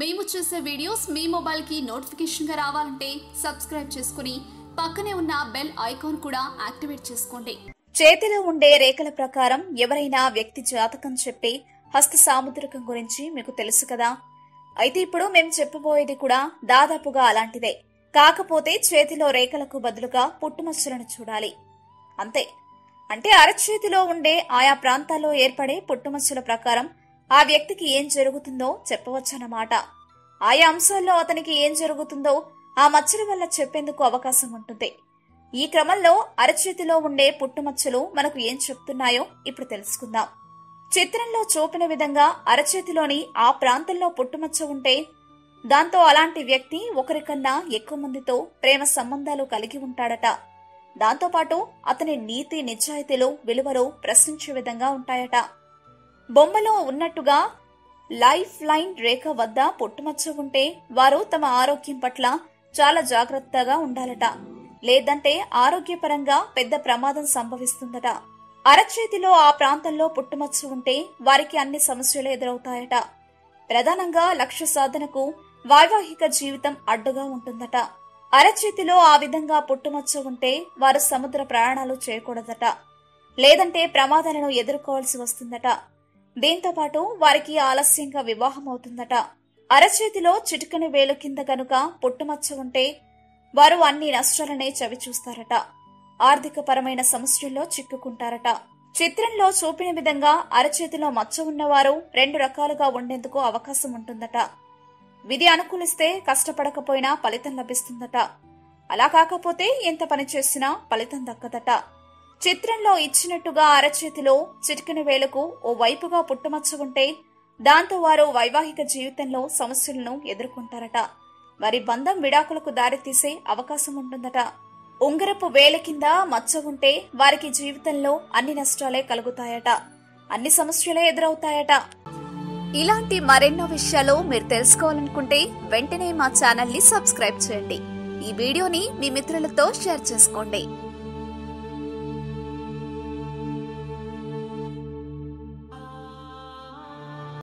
మేము చేసే వీడియోస్ మీ మొబైల్కి నోటిఫికేషన్గా రావాలంటే సబ్స్క్రైబ్ చేసుకుని పక్కనే ఉన్న బెల్ ఐకాన్ కూడా యాక్టివేట్ చేసుకోండి. చేతిలో ఉండే రేఖల ప్రకారం ఎవరైనా వ్యక్తి జాతకం చెప్పి హస్త సాముద్రికం గురించి మీకు తెలుసు కదా? అయితే ఇప్పుడు మేము చెప్పబోయేది కూడా దాదాపుగా అలాంటిదే. కాకపోతే చేతిలో రేఖలకు బదులుగా పుట్టుమచ్చలను చూడాలి. అంతే. అంటే అరచేతిలో ఉండే ఆయా ప్రాంతాల్లో ఏర్పడే పుట్టుమచ్చల ప్రకారం ఆ వ్యక్తికి ఏం జరుగుతుందో చెప్పవచ్చన్నమాట. ఆయా అంశాల్లో అతనికి ఏం జరుగుతుందో ఆ మచ్చల వల్ల చెప్పేందుకు అవకాశం ఉంటుంది. ఈ క్రమంలో అరచేతిలో ఉండే పుట్టుమచ్చలు మనకు ఏం చెప్తున్నాయో ఇప్పుడు తెలుసుకుందాం. చిత్రంలో చూపిన విధంగా అరచేతిలోని ఆ ప్రాంతంలో పుట్టుమచ్చ ఉంటే దాంతో అలాంటి వ్యక్తి ఒకరికన్నా ఎక్కువ మందితో ప్రేమ సంబంధాలు కలిగి ఉంటాడట. దాంతోపాటు అతని నీతి నిజాయితీలు విలువలు ప్రశ్నించే విధంగా ఉంటాయట. బొమ్మలో ఉన్నట్టుగా లైఫ్ లైన్ రేఖ వద్ద పొట్టుమచ్చ ఉంటే వారు తమ ఆరోగ్యం పట్ల చాలా జాగ్రత్తగా ఉండాలట. లేదంటే ఆరోగ్యపరంగా పెద్ద ప్రమాదం సంభవిస్తుందట. అరచేతిలో ఆ ప్రాంతంలో పుట్టుమచ్చ ఉంటే వారికి అన్ని సమస్యలు ఎదురవుతాయట. ప్రధానంగా లక్ష్య సాధనకు వైవాహిక జీవితం అడ్డుగా ఉంటుందట. అరచేతిలో ఆ విధంగా పుట్టుమచ్చ ఉంటే వారు సముద్ర ప్రయాణాలు చేయకూడదట. లేదంటే ప్రమాదాలను ఎదుర్కోవాల్సి వస్తుందట. దీంతో పాటు వారికి ఆలస్యంగా వివాహం అవుతుందట. అరచేతిలో చిటికని వేలు కింద గనుక పుట్టుమచ్చ ఉంటే వారు అన్ని నష్టాలనే చవిచూస్తారట. ఆర్థికపరమైన సమస్యల్లో చిక్కుకుంటారట. చిత్రంలో చూపిన విధంగా అరచేతిలో మచ్చ ఉన్నవారు రెండు రకాలుగా ఉండేందుకు అవకాశం ఉంటుందట. విధి అనుకూలిస్తే కష్టపడకపోయినా ఫలితం లభిస్తుందట. అలా కాకపోతే ఎంత పని చేసినా ఫలితం దక్కదట. చిత్రంలో ఇచ్చినట్టుగా అరచేతిలో చిటికిన వేలకు ఓ వైపుగా పుట్టుమచ్చ ఉంటే దాంతో వారు వైవాహిక జీవితంలో సమస్యలను ఎదుర్కొంటారట. మరి బంధం విడాకులకు దారితీసే అవకాశం ఉంటుందట. ఉంగరపు వేల కింద మచ్చ ఉంటే వారికి జీవితంలో అన్ని నష్టాలే కలుగుతాయట. అన్ని సమస్యలే ఎదురవుతాయట. ఇలాంటి మరెన్నో విషయాలు మీరు తెలుసుకోవాలనుకుంటే వెంటనే మా ఛానల్ని సబ్స్క్రైబ్ చేయండి. ఈ వీడియోని మీ మిత్రులతో షేర్ చేసుకోండి.